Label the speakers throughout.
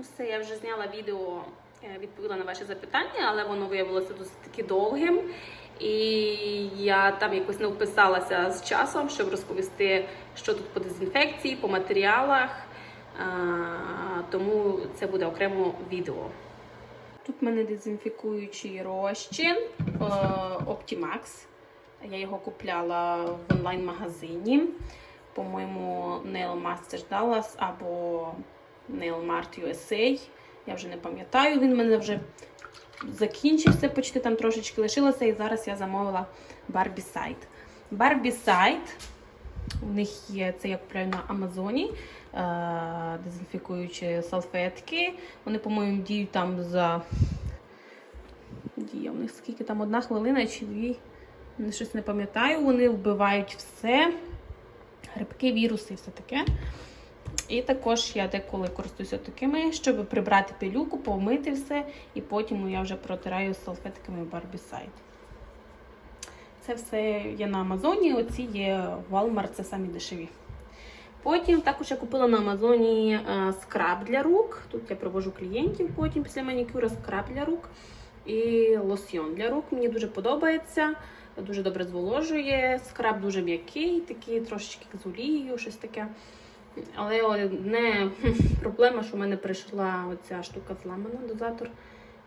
Speaker 1: Ну все, я вже зняла відео, е, відповіла на ваші запитання, але воно виявилося досить таки довгим. І я там якось не вписалася з часом, щоб розповісти, що тут по дезінфекції, по матеріалах. Тому це буде окремо відео. Тут в мене дезінфікуючий розчин е, Optimax. Я його купляла в онлайн-магазині. По-моєму, Nail Masters Dallas або Nail Mart USA. Я вже не пам'ятаю. Він в мене вже закінчився, почти там трошечки лишилося. І зараз я замовила Barbicide. Barbicide. У них є це я купляю на Амазоні. е, Дезінфікуючі салфетки. Вони, по-моєму, діють там за. Дія в них скільки там одна хвилина чи дві. Щось не пам'ятаю. Вони вбивають все. Грибки, віруси і все таке. І також я деколи користуюся такими, щоб прибрати пилюку, помити все, і потім я вже протираю салфетками Barbicide. Це все є на Амазоні, оці є Walmart, це самі дешеві. Потім також я купила на Амазоні е, скраб для рук. Тут я провожу клієнтів потім після манікюра скраб для рук і лосьйон для рук. Мені дуже подобається, дуже добре зволожує. Скраб дуже м'який, такий трошечки з олією, щось таке. Але одне проблема, що в мене прийшла оця штука зламана, дозатор.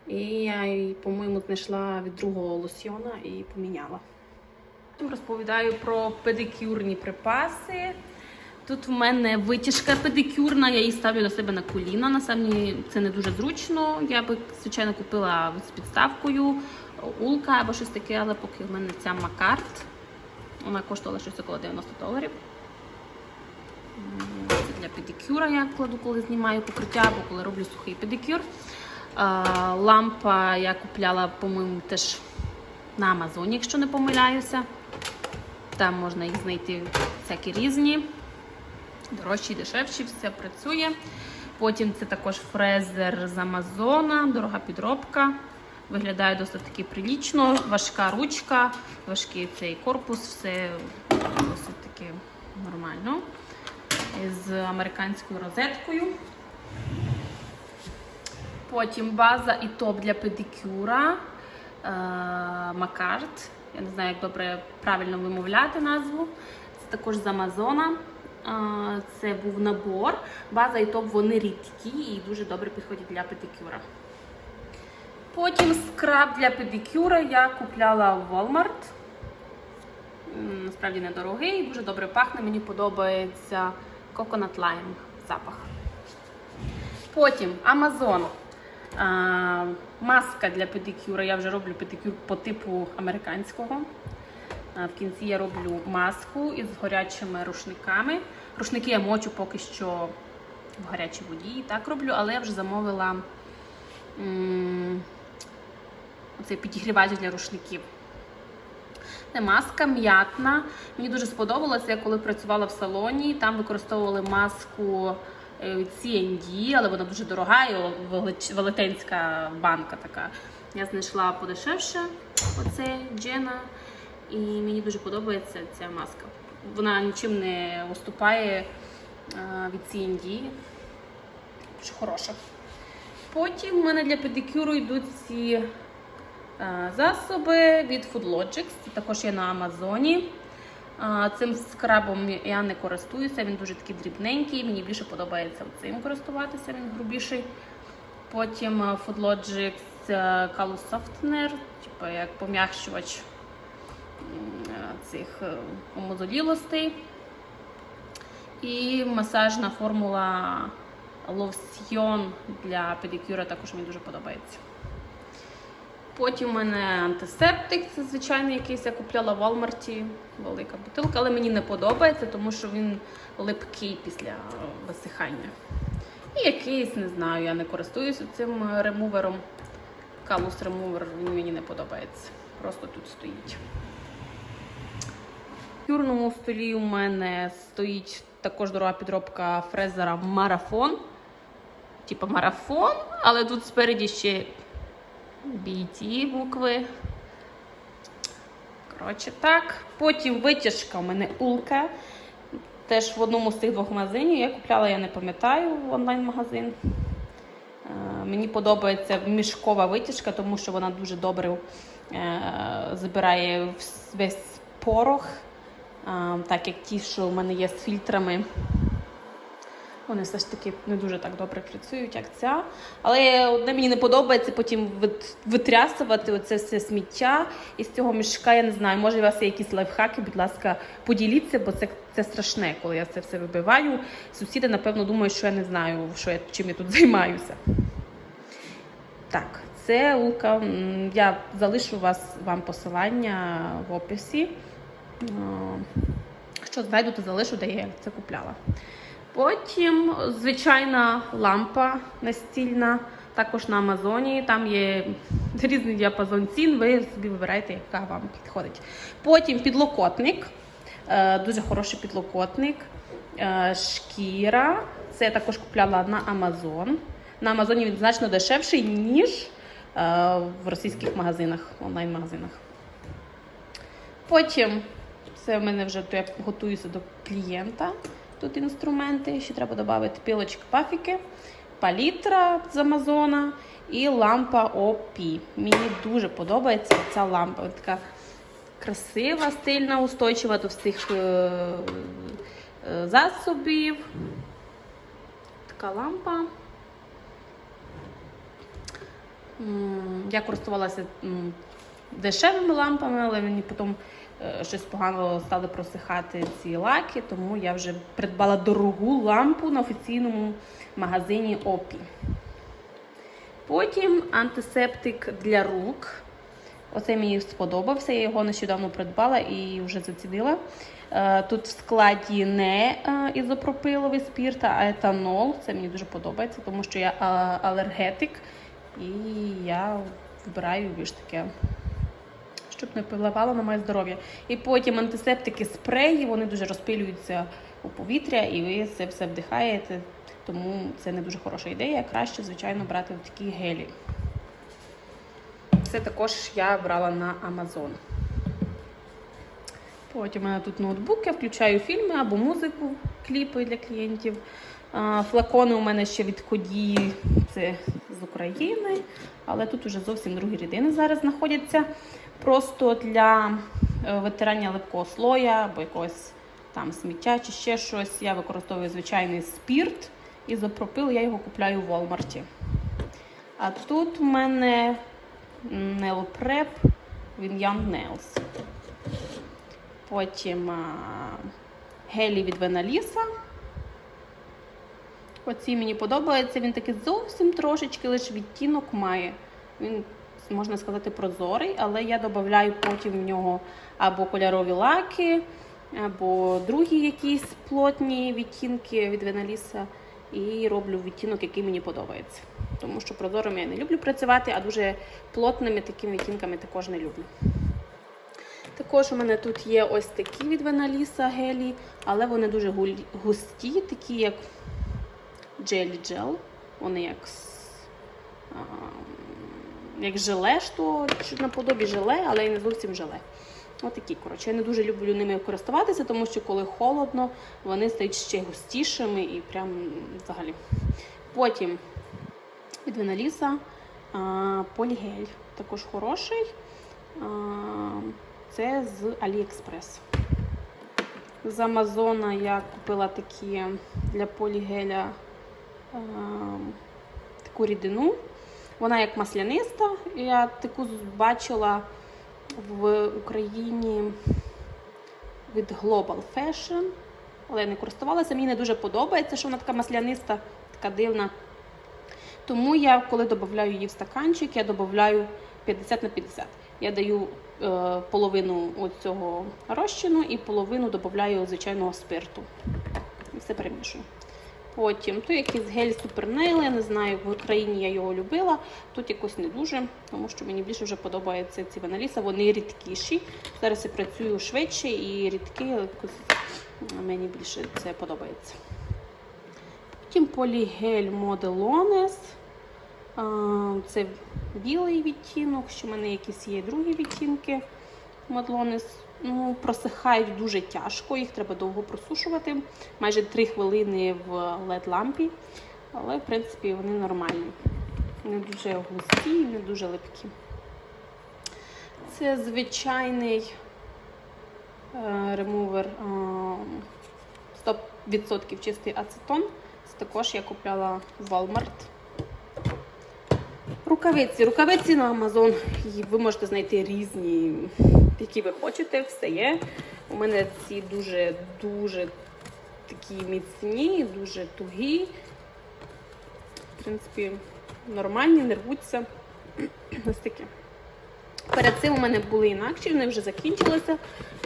Speaker 1: І я, її, по-моєму, знайшла від другого лосьйона і поміняла. Розповідаю про педикюрні припаси. Тут в мене витяжка педикюрна, я її ставлю до себе на коліна. На самі це не дуже зручно. Я би, звичайно, купила з підставкою улка або щось таке, але поки в мене ця макарт. Вона коштувала щось около 90 доларів. Для педикюра я кладу, коли знімаю покриття, або коли роблю сухий педикюр. Лампа я купляла, по-моєму, теж на Амазоні, якщо не помиляюся. Там можна їх знайти всякі різні. Дорожчі, дешевші, все працює. Потім це також фрезер з Амазона, дорога підробка. Виглядає досить таки прилічно, важка ручка, важкий цей корпус, все досить таки нормально. З американською розеткою. Потім база і топ для педикюра. е, Макарт. Я не знаю, як добре правильно вимовляти назву. Це також з Амазона. Е, Це був набор. База і топ вони рідкі і дуже добре підходять для педикюра. Потім скраб для педикюра я купляла в Walmart. Насправді недорогий, дуже добре пахне. Мені подобається Coconut Lime запах. Потім Amazon. А, маска для педикюра. Я вже роблю педикюр по типу американського. А, в кінці я роблю маску із гарячими рушниками. Рушники я мочу поки що в гарячій воді. Так роблю, але я вже замовила м, оцей підігрівач для рушників. Маска м'ятна. Мені дуже сподобалося, я коли працювала в салоні, там використовували маску е, C&D, але вона дуже дорога і велетенська банка така. Я знайшла подешевше оце Джена, і мені дуже подобається ця маска. Вона нічим не уступає е, від C&D. Дуже хороша. Потім в мене для педикюру йдуть ці засоби від FoodLogix. Це також є на Амазоні. Е, Цим скрабом я не користуюся, він дуже такий дрібненький. Мені більше подобається цим користуватися, він грубіший. Потім е, FoodLogix е, Softener, типу як пом'якшувач е, цих е, омозолілостей. І масажна формула лосьйон для педикюра також мені дуже подобається. Потім у мене антисептик, це звичайний якийсь я купляла в Walmart, велика бутилка, але мені не подобається, тому що він липкий після висихання. І якийсь, не знаю, я не користуюся цим ремувером. Калус ремувер він мені не подобається. Просто тут стоїть. В кюрному столі у мене стоїть також дорога підробка фрезера марафон. Типа марафон, але тут спереді ще BT букви. Коротше, так. Потім витяжка у мене улка. Теж в одному з цих двох магазинів. Я купляла, я не пам'ятаю, в онлайн-магазин. Е, Мені подобається мішкова витяжка, тому що вона дуже добре е, забирає весь порох, е, так як ті, що в мене є з фільтрами. Вони все ж таки не дуже так добре працюють, як ця. Але одне мені не подобається потім витрясувати оце все сміття із цього мішка. Я не знаю, може у вас є якісь лайфхаки, будь ласка, поділіться, бо це, це страшне, коли я це все вибиваю. Сусіди, напевно, думають, що я не знаю, що я, чим я тут займаюся. Так, це лука. Я залишу вас вам посилання в описі. Е, Що знайду, то залишу, де я це купляла. Потім звичайна лампа настільна, також на Амазоні. Там є різний діапазон цін, ви собі вибираєте, яка вам підходить. Потім підлокотник, е, дуже хороший підлокотник. Е, Шкіра. Це я також купляла на Амазон. На Амазоні він значно дешевший, ніж е, в російських магазинах, онлайн-магазинах. Потім це в мене вже то я готуюся до клієнта. Тут інструменти. Ще треба додати пілочки пафіки, палітра з Амазона і лампа OP. Мені дуже подобається ця лампа. Вона Така красива, стильна, устойчива до всіх е, е, засобів. Така лампа. Я користувалася дешевими лампами, але мені потім щось погано стали просихати ці лаки, тому я вже придбала дорогу лампу на офіційному магазині Опі. Потім антисептик для рук. Оцей мені сподобався, я його нещодавно придбала і вже зацінила. Е, Тут в складі не е, ізопропиловий спірт, а етанол. Це мені дуже подобається, тому що я е, алергетик і я вибираю більш таке, щоб не впливало на моє здоров'я. І потім антисептики спреї, вони дуже розпилюються у повітря, і ви це все вдихаєте. Тому це не дуже хороша ідея. Краще, звичайно, брати такі гелі. Це також я брала на Amazon. Потім у мене тут ноутбук, я включаю фільми або музику, кліпи для клієнтів. Флакони у мене ще від Кодії, це з України, але тут уже зовсім другі рідини зараз знаходяться. Просто для е, витирання липкого слоя або якогось там сміття чи ще щось. Я використовую звичайний спірт ізопропил, я його купляю в Walmart. А тут у мене Nail Prep від Young Nails. Потім гелі від Веналіса. Оці мені подобається. Він такий зовсім трошечки лише відтінок має. Він, можна сказати, прозорий, але я додаю потім в нього або кольорові лаки, або другі якісь плотні відтінки від Веналіса. І роблю відтінок, який мені подобається. Тому що прозорими я не люблю працювати, а дуже плотними такими відтінками також не люблю. Також у мене тут є ось такі від Веналіса гелі, але вони дуже густі, такі як джелі джел. Вони як, а, як желе, що наподобі желе, але і не зовсім желе. Отакі, коротше. Я не дуже люблю ними користуватися, тому що коли холодно, вони стають ще густішими і прям взагалі. Потім від Веналіса полігель. Також хороший. А, це з AliExpress. З Амазона я купила такі для полігеля а, таку рідину. Вона як масляниста. Я таку бачила в Україні від Global Fashion, але я не користувалася. Мені не дуже подобається, що вона така масляниста, така дивна. Тому я, коли додаю її в стаканчик, я додаю 50 на 50. Я даю е, половину цього розчину і половину додаю звичайного спирту. І все перемішую. Потім тут якийсь гель супернейл, я не знаю, в Україні я його любила, тут якось не дуже, тому що мені більше вже подобаються ці ваналіса, вони рідкіші. Зараз я працюю швидше і рідкі, мені більше це подобається. Потім полігель Modelones. Це білий відтінок, що в мене якісь є другі відтінки Modelones. Ну, просихають дуже тяжко, їх треба довго просушувати. Майже 3 хвилини в LED лампі, але в принципі вони нормальні. не дуже густі, і не дуже липкі. Це звичайний е, ремувер е, 100% чистий ацетон. Це також я купляла в Walmart. Рукавиці. Рукавиці на Amazon. Ви можете знайти різні, які ви хочете, все є. У мене ці дуже-дуже такі міцні, дуже тугі. В принципі, нормальні, не рвуться. Ось такі. Перед цим у мене були інакші, вони вже закінчилися.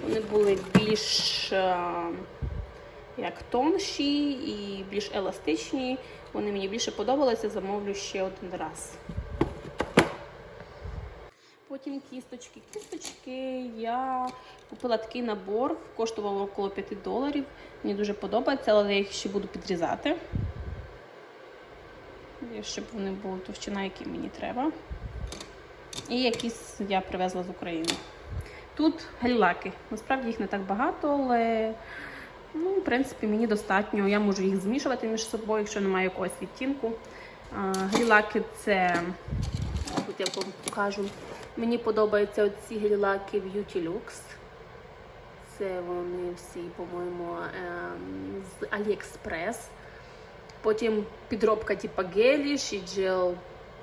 Speaker 1: Вони були більш е, як тонші і більш еластичні. Вони мені більше подобалися, замовлю ще один раз. Потім кісточки. Кісточки я купила такий набор, коштувало около 5 доларів. Мені дуже подобається, але я їх ще буду підрізати. Щоб вони були товщина, які мені треба. І якісь я привезла з України. Тут гель-лаки. Насправді їх не так багато, але ну, в принципі мені достатньо. Я можу їх змішувати між собою, якщо немає якогось відтінку. Гель-лаки це, тут я вам покажу. Мені подобаються оці гель-лаки Beauty Lux. Це вони всі, по-моєму, ем, з AliExpress. Потім підробка типу геліш і джел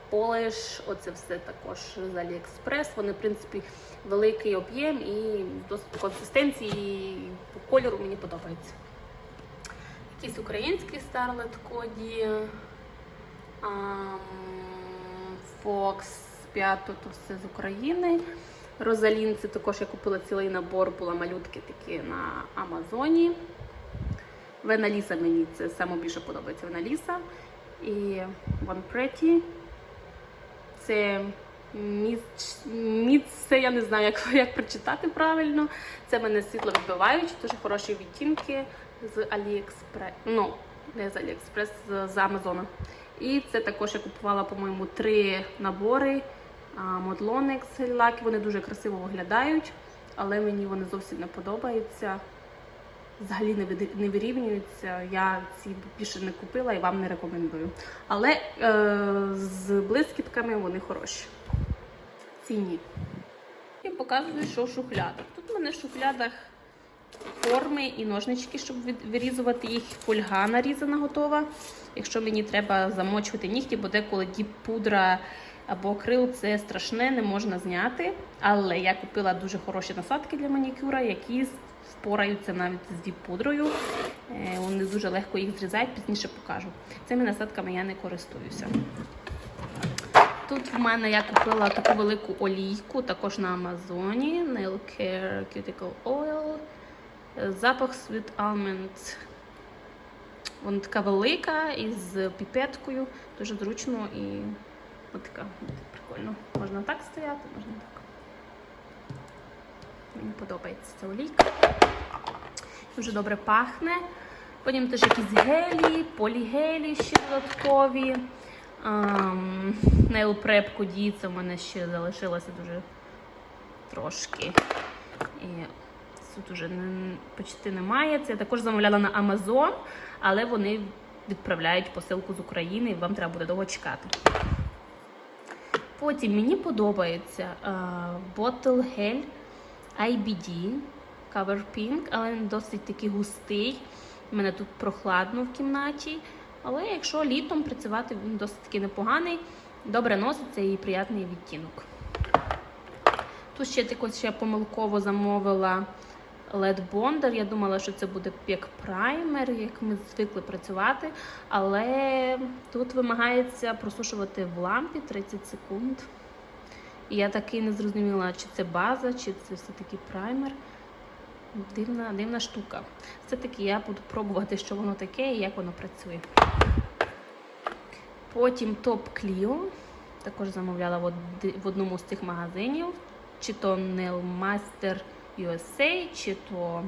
Speaker 1: полиш. Оце все також з AliExpress. Вони, в принципі, великий об'єм і досить консистенції, і по кольору мені подобається. Якийсь український Starlet Коді, Fox 5, то все з України. Розалін, це також я купила цілий набор, була малютки такі на Амазоні. Веналіса мені це саме більше подобається Веналіса. І One Pretty. Це міц, я не знаю, як, як прочитати правильно. Це мене світло відбиваючі, дуже хороші відтінки з AliExpress. Ну, не з з, з Амазона. І це також я купувала, по-моєму, три набори. Модлонекс лаки. Вони дуже красиво виглядають, але мені вони зовсім не подобаються. Взагалі не вирівнюються. Я ці більше не купила і вам не рекомендую. Але е, з блискітками вони хороші. Ціні. І показую, що в шухлядах. Тут у мене в шухлядах форми і ножнички, щоб вирізувати їх. Фольга нарізана готова. Якщо мені треба замочувати нігті, бо деколи діп пудра або акрил це страшне, не можна зняти. Але я купила дуже хороші насадки для манікюра, які впораються навіть з діп-пудрою. Е, Вони дуже легко їх зрізають, пізніше покажу. Цими насадками я не користуюся. Тут в мене я купила таку велику олійку, також на Амазоні. Nail Care Cuticle Oil. Е, Запах Sweet Almond. Вона така велика із піпеткою, дуже зручно і от така прикольно. Можна так стояти, можна так. Мені подобається ця олійка. Дуже добре пахне. Потім теж якісь гелі, полігелі ще додаткові. Nail Prep це в мене ще залишилося дуже трошки. І тут уже не, почти немає. Це я також замовляла на Amazon, але вони відправляють посилку з України і вам треба буде довго чекати. Потім мені подобається uh, Bottle Gel IBD Cover Pink, але він досить такий густий. У мене тут прохладно в кімнаті. Але якщо літом працювати, він досить таки непоганий. Добре носиться і приятний відтінок. Тут ще також я помилково замовила LED Bonder. Я думала, що це буде як праймер, як ми звикли працювати. Але тут вимагається просушувати в лампі 30 секунд. І я таки не зрозуміла, чи це база, чи це все-таки праймер. Дивна, дивна штука. Все-таки я буду пробувати, що воно таке і як воно працює. Потім Top Clio. Також замовляла в, одному з цих магазинів. Чи то Nailmaster USA, чи то.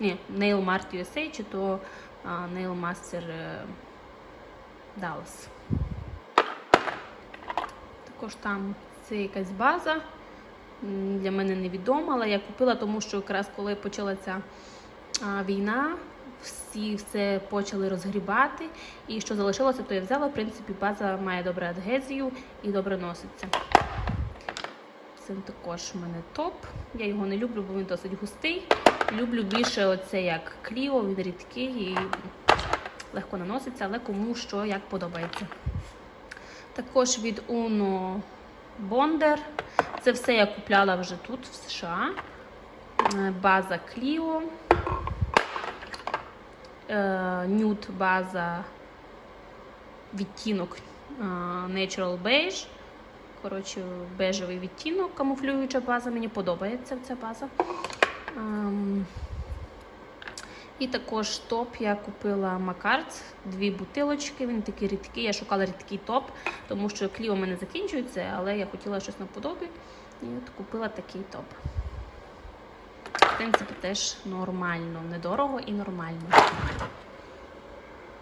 Speaker 1: Ні, Nailmart USA, чи то а, Nailmaster е, Dallas. Також там це якась база. Для мене невідома, але я купила, тому що якраз коли почалася війна всі все почали розгрібати. І що залишилося, то я взяла. В принципі, база має добру адгезію і добре носиться. Це також в мене топ. Я його не люблю, бо він досить густий. Люблю більше оце як кліо, він рідкий і легко наноситься, але кому що як подобається. Також від Uno Bonder. Це все я купляла вже тут, в США. Е, База Clio. Е, Нюд база відтінок е, Natural Beige. Коротше, бежевий відтінок, камуфлююча база. Мені подобається ця база. Ем, і також топ я купила Макарц, дві бутилочки. Він такий рідкий. Я шукала рідкий топ, тому що кліо у мене закінчується, але я хотіла щось наподобі. І от купила такий топ. В принципі, теж нормально, недорого і нормально.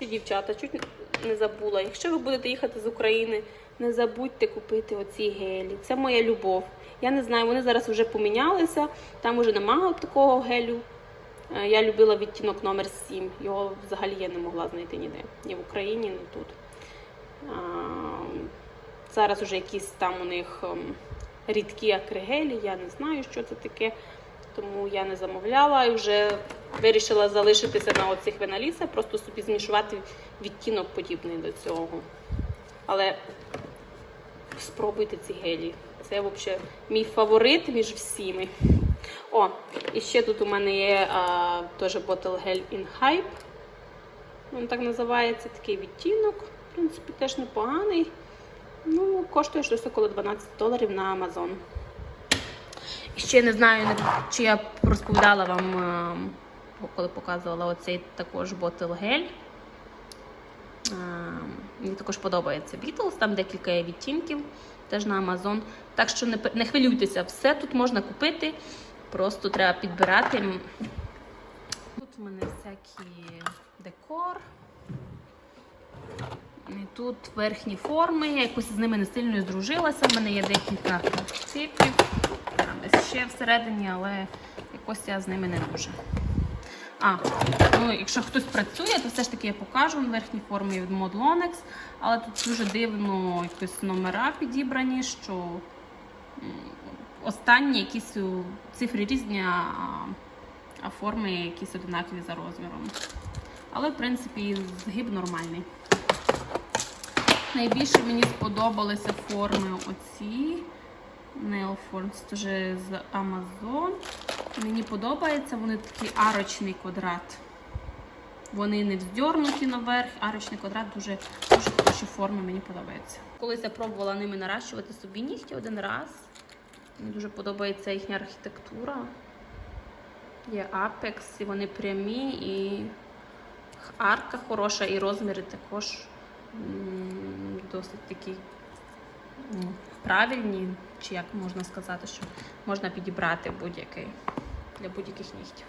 Speaker 1: Дівчата, чуть не забула. Якщо ви будете їхати з України, не забудьте купити оці гелі. Це моя любов. Я не знаю, вони зараз вже помінялися. Там вже немає такого гелю. Е, Я любила відтінок номер 7. Його взагалі я не могла знайти ніде. Ні в Україні, ні тут. А, Зараз вже якісь там у них ем, рідкі акригелі, я не знаю, що це таке, тому я не замовляла і вже вирішила залишитися на оцих веналісах, просто собі змішувати відтінок подібний до цього. Але спробуйте ці гелі. Це взагалі мій фаворит між всіми. О, і ще тут у мене є а, теж Bottle Gel in Hype. Він так називається такий відтінок. В принципі, теж непоганий. Ну, коштує щось около 12 доларів на Amazon. І ще не знаю, чи я розповідала вам, коли показувала оцей також Bottle Gel. Е, Мені також подобається Beatles, там декілька є відтінків, теж на Amazon. Так що не, не хвилюйтеся, все тут можна купити, просто треба підбирати. Тут у мене всякий декор. І тут верхні форми, я якось з ними не сильно здружилася. У мене є декілька типів. Там ще всередині, але якось я з ними не дуже. А, ну, якщо хтось працює, то все ж таки я покажу верхні форми від Mod Lonex, але тут дуже дивно якось номера підібрані, що останні якісь цифри різні, а, форми якісь одинакові за розміром. Але, в принципі, згиб нормальний. Найбільше мені сподобалися форми оці. Forms, теж з Amazon. Мені подобається, вони такий арочний квадрат. Вони не вздьорнуті наверх, арочний квадрат дуже, дуже хороші форми, мені подобається. Колись я пробувала ними наращувати собі нігті один раз. Мені дуже подобається їхня архітектура. Є Apex, і вони прямі, і арка хороша, і розміри також досить такі правильні, чи як можна сказати, що можна підібрати будь-який для будь-яких нігтів.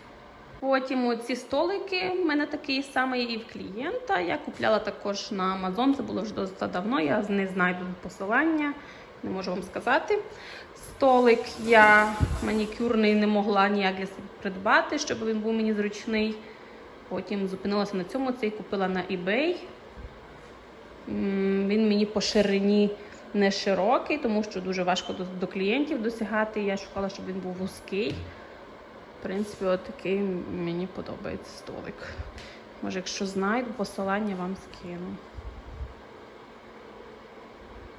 Speaker 1: Потім оці столики в мене такий самий і в клієнта. Я купляла також на Amazon, це було вже досить давно, я не знайду посилання, не можу вам сказати. Столик я манікюрний не могла ніяк для себе придбати, щоб він був мені зручний. Потім зупинилася на цьому, цей купила на eBay. Він мені по ширині не широкий, тому що дуже важко до, до клієнтів досягати. Я шукала, щоб він був вузький. В принципі, от такий мені подобається столик. Може, якщо знайду, посилання вам скину.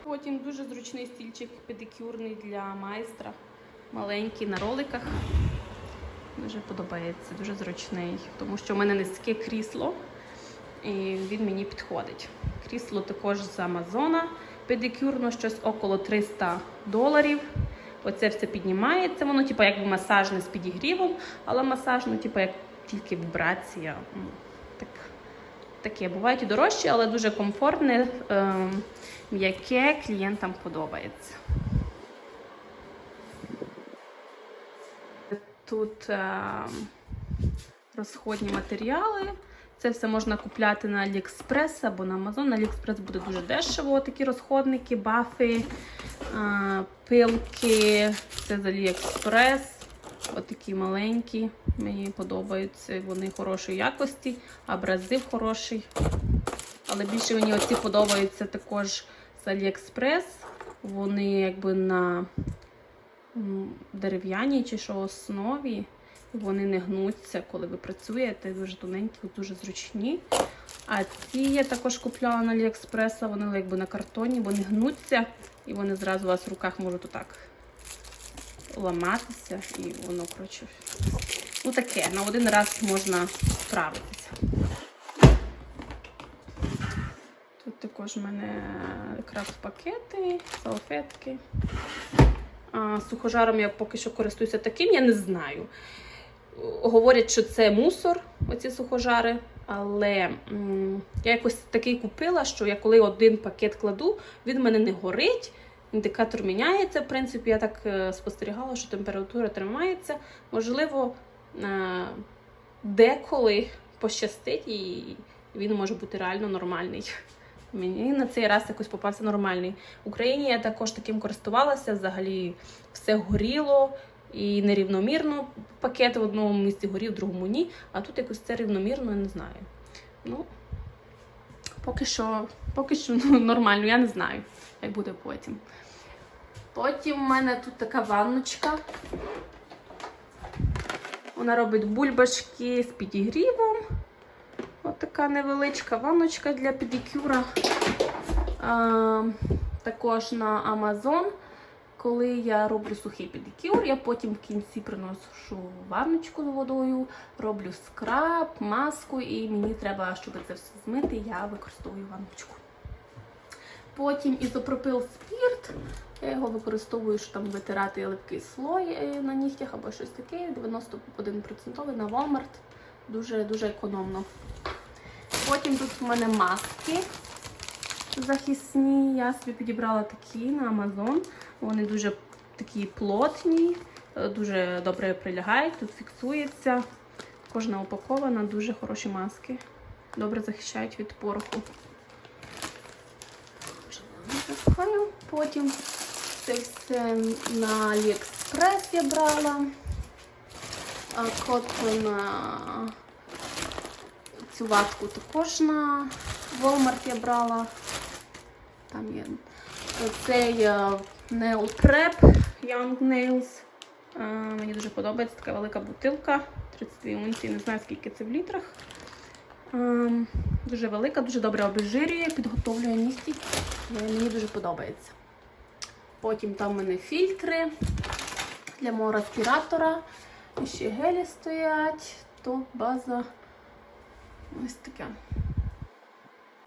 Speaker 1: Потім дуже зручний стільчик педикюрний для майстра. Маленький на роликах. Дуже подобається, дуже зручний, тому що в мене низьке крісло, і він мені підходить. Крісло також з Амазона. Педикюрно щось около 300 доларів. Оце все піднімається. Воно, типу, якби масажне з підігрівом, але масажне, типу, як тільки вібрація. Так, таке. Бувають і дорожчі, але дуже комфортне, ем, м'яке клієнтам подобається. Тут ем, розходні матеріали. Це все можна купляти на AliExpress або на Amazon. На AliExpress буде дуже дешево. Такі розходники, бафи, пилки. Це з AliExpress. От такі маленькі. Мені подобаються. Вони хорошої якості, абразив хороший. Але більше мені оці подобаються також з Aliexpress. Вони якби на дерев'яній чи що основі. Вони не гнуться, коли ви працюєте, дуже тоненькі, дуже зручні. А ці я також купляла на Aliexpress, вони якби на картоні, вони гнуться, і вони зразу у вас в руках можуть отак ламатися, і воно, коротше, ну таке, на один раз можна справитися. Тут також в мене крафт-пакети, салфетки. А, сухожаром я поки що користуюся таким, я не знаю. Говорять, що це мусор, оці сухожари. Але я якось такий купила, що я коли один пакет кладу, він в мене не горить. Індикатор міняється. В принципі, я так е, спостерігала, що температура тримається. Можливо, е, деколи пощастить, і він може бути реально нормальний. Мені на цей раз якось попався нормальний. В Україні я також таким користувалася. Взагалі все горіло і нерівномірно. Пакет в одному місці горів, в другому ні. А тут якось це рівномірно, я не знаю. Ну, поки що, поки що ну, нормально, я не знаю, як буде потім. Потім в мене тут така ванночка. Вона робить бульбашки з підігрівом. Ось така невеличка ванночка для педикюра. А, також на Amazon. Коли я роблю сухий педикюр, я потім в кінці приношу ванночку з водою, роблю скраб, маску, і мені треба, щоб це все змити, я використовую ванночку. Потім ізопропил спірт. Я його використовую, щоб там витирати липкий слой е, на нігтях або щось таке. 91% на Walmart. Дуже дуже економно. Потім тут в мене маски захисні. Я собі підібрала такі на Amazon. Вони дуже такі плотні, е, дуже добре прилягають, тут фіксується. Кожна упакована, дуже хороші маски. Добре захищають від пороху. Потім це все на AliExpress я брала. Код на цю ватку також на Walmart я брала. Там є цей Nail Prep Young Nails. Мені дуже подобається така велика бутилка. 32 унції, не знаю скільки це в літрах. Дуже велика, дуже добре обезжирює, підготовлює нігті. Е, Мені дуже подобається. Потім там в мене фільтри для мого респіратора. І ще гелі стоять, то база. Ось таке.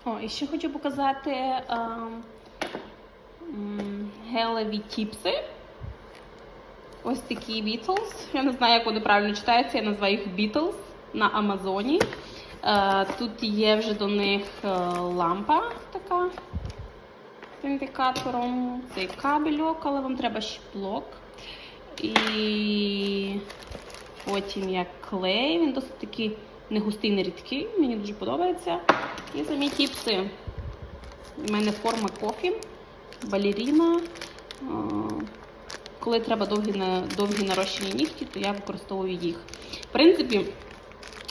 Speaker 1: О, і ще хочу показати ем, м, гелеві тіпси. Ось такі Beatles. Я не знаю, як вони правильно читаються, я називаю їх Beatles на Амазоні. Е, тут є вже до них е, лампа така з індикатором. Цей кабельок, але вам треба ще блок. І потім як клей. Він досить такий не густий, не рідкий. Мені дуже подобається. І самі тіпси. У мене форма кофі, балеріна. Коли треба довгі, довгі нарощені нігті, то я використовую їх. В принципі,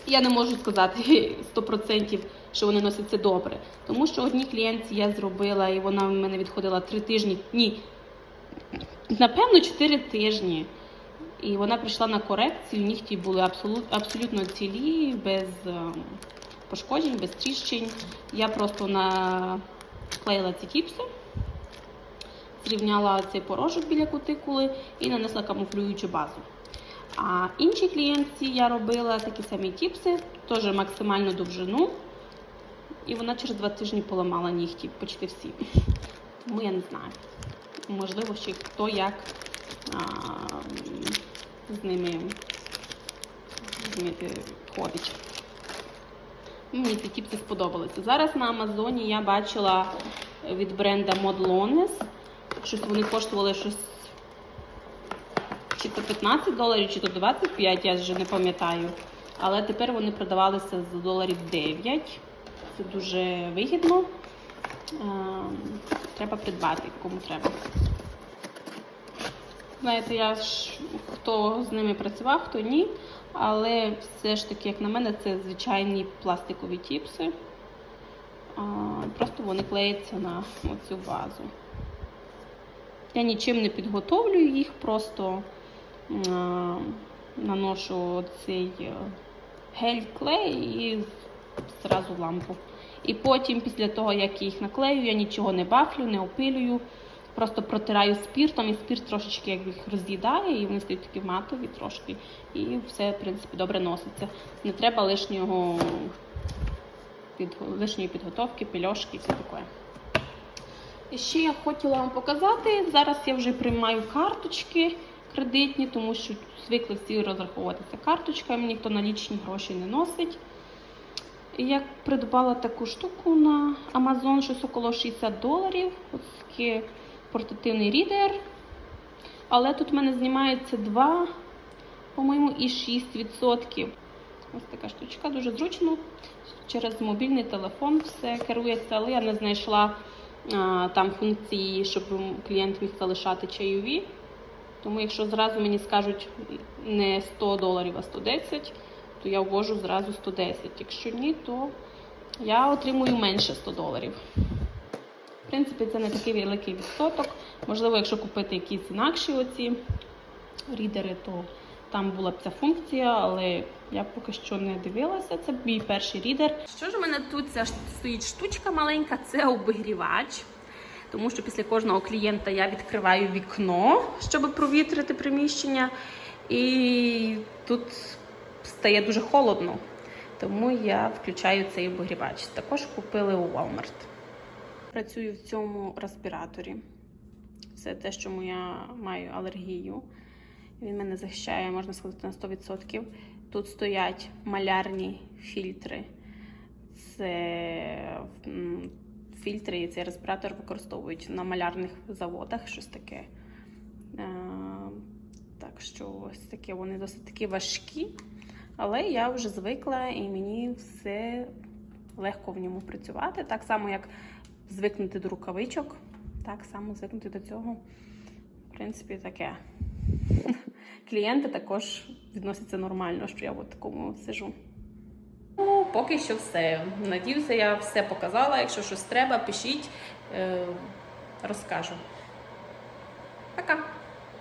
Speaker 1: я не можу сказати 100%, що вони носяться добре. Тому що одній клієнтці я зробила, і вона в мене відходила 3 тижні. Ні, напевно, 4 тижні. І вона прийшла на корекцію, нігті були абсолют, абсолютно цілі, без ем, пошкоджень, без тріщин. Я просто наклеїла ці тіпси, зрівняла цей порошок біля кутикули і нанесла камуфлюючу базу. А іншій клієнтці я робила такі самі тіпси, теж максимальну довжину. І вона через два тижні поламала нігті, почти всі. Тому я не знаю. Можливо, ще хто як а, з ними ходить. Мені ці тіпси сподобалися. Зараз на Амазоні я бачила від бренда Modlones. Щось вони коштували щось чи то 15 доларів, чи то 25, я вже не пам'ятаю. Але тепер вони продавалися за доларів 9. Це дуже вигідно. Ем, Треба придбати, кому треба. Знаєте, я ж хто з ними працював, хто ні. Але все ж таки, як на мене, це звичайні пластикові тіпси. Просто вони клеяться на оцю базу. Я нічим не підготовлюю їх, просто наношу цей е, гель клей і зразу лампу. І потім, після того, як я їх наклею, я нічого не бафлю, не опилюю. Просто протираю спіртом, і спірт трошечки як їх роз'їдає, і вони стають такі матові трошки. І все, в принципі, добре носиться. Не треба лишнього, під, лишньої підготовки, пільошки і все таке. І ще я хотіла вам показати. Зараз я вже приймаю карточки кредитні, тому що звикли всі розраховуватися карточками, ніхто налічні гроші не носить. Я придбала таку штуку на Amazon, щось около 60 доларів. Ось такий портативний рідер. Але тут в мене знімається 2, по-моєму, і 6%. Ось така штучка, дуже зручно. Через мобільний телефон все керується, але я не знайшла а, там функції, щоб клієнт міг залишати чайові. Тому якщо зразу мені скажуть не 100 доларів, а 110, то я ввожу зразу 110. Якщо ні, то я отримую менше 100 доларів. В принципі, це не такий великий відсоток. Можливо, якщо купити якісь інакші оці рідери, то там була б ця функція, але я поки що не дивилася. Це мій перший рідер. Що ж у мене тут ця стоїть штучка маленька, це обігрівач. Тому що після кожного клієнта я відкриваю вікно, щоб провітрити приміщення. І тут стає дуже холодно. Тому я включаю цей обігрівач. Також купили у Walmart. Працюю в цьому респіраторі. Це те, що я маю алергію. Він мене захищає, можна сказати, на 100%. Тут стоять малярні фільтри. Це фільтри і цей респіратор використовують на малярних заводах, щось таке. Так що ось таке вони досить такі важкі. Але я вже звикла і мені все легко в ньому працювати. Так само, як звикнути до рукавичок, так само звикнути до цього. В принципі, таке. Клієнти також відносяться нормально, що я в такому сижу. Ну, поки що все. Надіюся, я все показала. Якщо щось треба, пишіть, е, розкажу. Пока!